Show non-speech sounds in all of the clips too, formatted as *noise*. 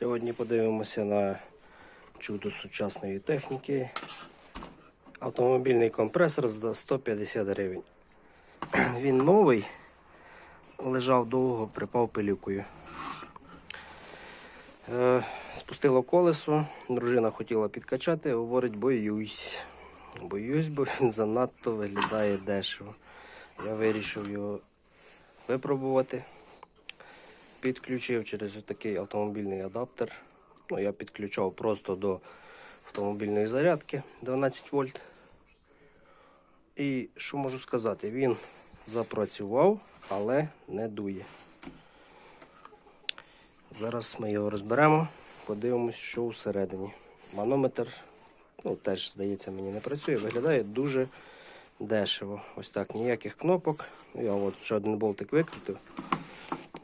Сьогодні подивимося на чудо сучасної техніки. Автомобільний компресор за 150 гривень. *clears throat* Він новий, лежав довго, припав пилюкою. Е, Спустило колесо, дружина хотіла підкачати, говорить, боюсь. Боюсь, бо він занадто виглядає дешево. Я вирішив його випробувати. Підключив через такий автомобільний адаптер. Ну, я підключав просто до автомобільної зарядки 12 вольт. І що можу сказати? Він запрацював, але не дує. Зараз ми його розберемо, подивимось, що всередині. Манометр, ну теж, здається, мені не працює, виглядає дуже дешево. Ось так, ніяких кнопок. Я от ще один болтик викрутив.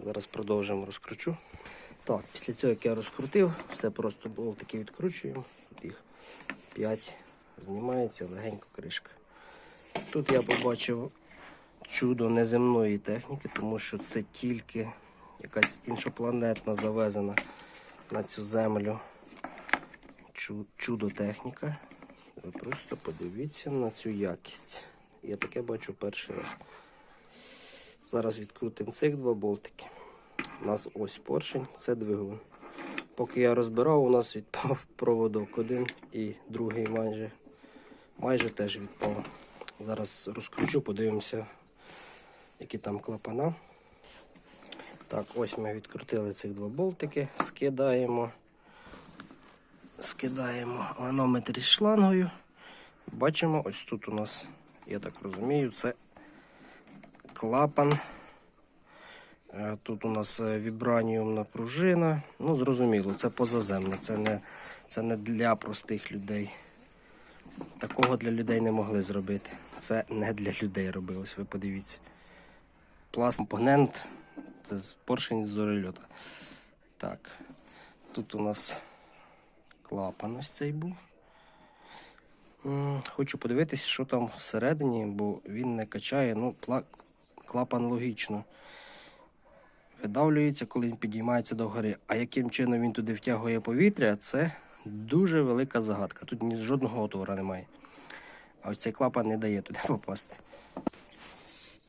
Зараз продовжимо розкручу. Так, після цього, як я розкрутив, все просто болтики відкручуємо. Тут їх 5 знімається легенько кришка. Тут я побачив чудо неземної техніки, тому що це тільки якась іншопланетна завезена на цю землю чудо техніка. Ви просто подивіться на цю якість. Я таке бачу перший раз. Зараз відкрутимо цих два болтики. У нас ось поршень, це двигун. Поки я розбирав, у нас відпав *laughs* проводок один і другий майже, майже теж відпав. Зараз розкручу, подивимося, які там клапана. Так, ось ми відкрутили цих два болтики, скидаємо. Скидаємо манометр із шлангою. Бачимо, ось тут у нас, я так розумію, це клапан. Е, Тут у нас е, вібраніумна пружина. Ну, зрозуміло, це позаземне, це не, це не для простих людей. Такого для людей не могли зробити. Це не для людей робилось, ви подивіться. Пласт компонент, це поршень з зорельота. Так, тут у нас клапан ось цей був. Хочу подивитись, що там всередині, бо він не качає. Ну, клапан логічно видавлюється, коли він підіймається до гори. А яким чином він туди втягує повітря, це дуже велика загадка. Тут ні жодного отвора немає. А ось цей клапан не дає туди попасти.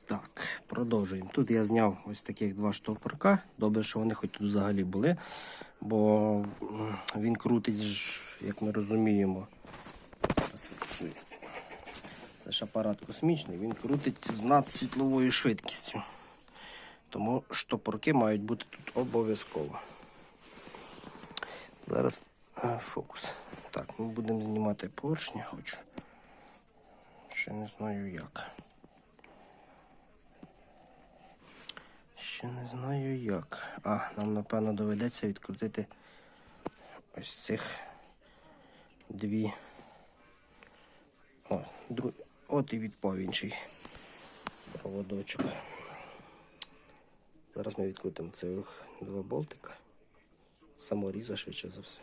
Так, продовжуємо. Тут я зняв ось таких два штопорка. Добре, що вони хоч тут взагалі були, бо він крутить, як ми розуміємо. Це ж апарат космічний, він крутить з надсвітловою швидкістю. Тому штопорки мають бути тут обов'язково. Зараз е, фокус. Так, ми будемо знімати поршня, хочу. Ще не знаю як. Ще не знаю як. А, нам напевно доведеться відкрутити ось цих дві. О, дру... От і відпав інший проводочок. Зараз ми відкрутимо цих два болтика. Саморіза швидше за все.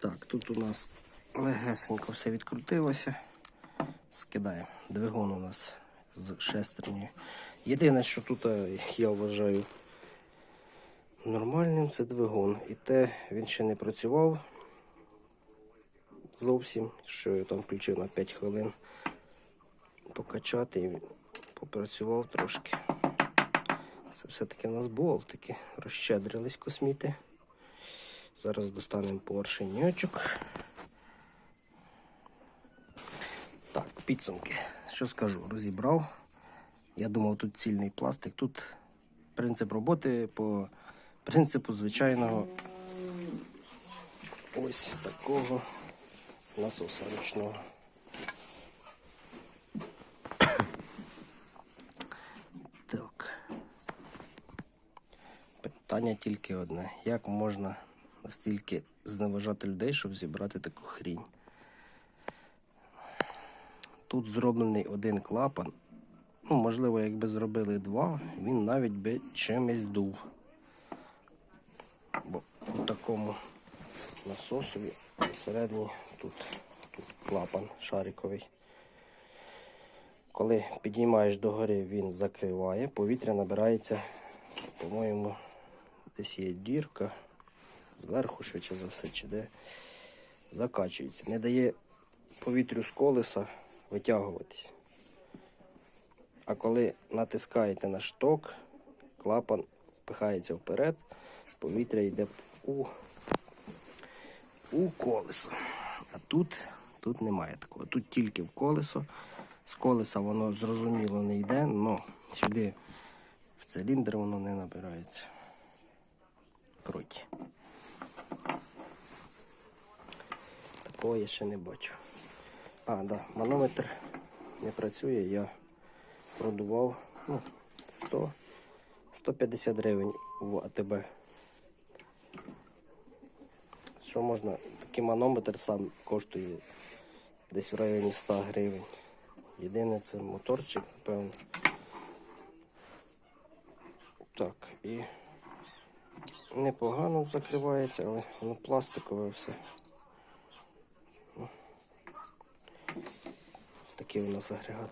Так, тут у нас легесенько все відкрутилося. Скидаємо. Двигун у нас з шестернею. Єдине, що тут е, я вважаю нормальним, це двигун. І те він ще не працював зовсім, що я там включив на 5 хвилин покачати і попрацював трошки. Це все-таки в нас болтики. Розщедрились косміти. Зараз достанемо поршеньочок. Так, підсумки. Що скажу? Розібрав. Я думав, тут цільний пластик. Тут принцип роботи по принципу звичайного ось такого насоса ручного. Так. Питання тільки одне. Як можна настільки зневажати людей, щоб зібрати таку хрінь? Тут зроблений один клапан. Ну, можливо, якби зробили два, він навіть би чимось дув. Бо у такому насосові всередині тут, тут клапан шариковий. Коли підіймаєш догори, він закриває, повітря набирається, по-моєму, десь є дірка, зверху швидше за все, чи де закачується. Не дає повітрю з колеса витягуватись. А коли натискаєте на шток, клапан впихається вперед, повітря йде у, у колесо. А тут, тут немає такого. Тут тільки в колесо. З колеса воно зрозуміло не йде, але сюди в циліндр воно не набирається. Круті. Такого я ще не бачу. А, да, манометр не працює, я продував ну, 100, 150 гривень в АТБ. Що можна, такий манометр сам коштує десь в районі 100 гривень. Єдине це моторчик, напевно. Так, і непогано закривається, але воно пластикове все. Ось такий у нас агрегат.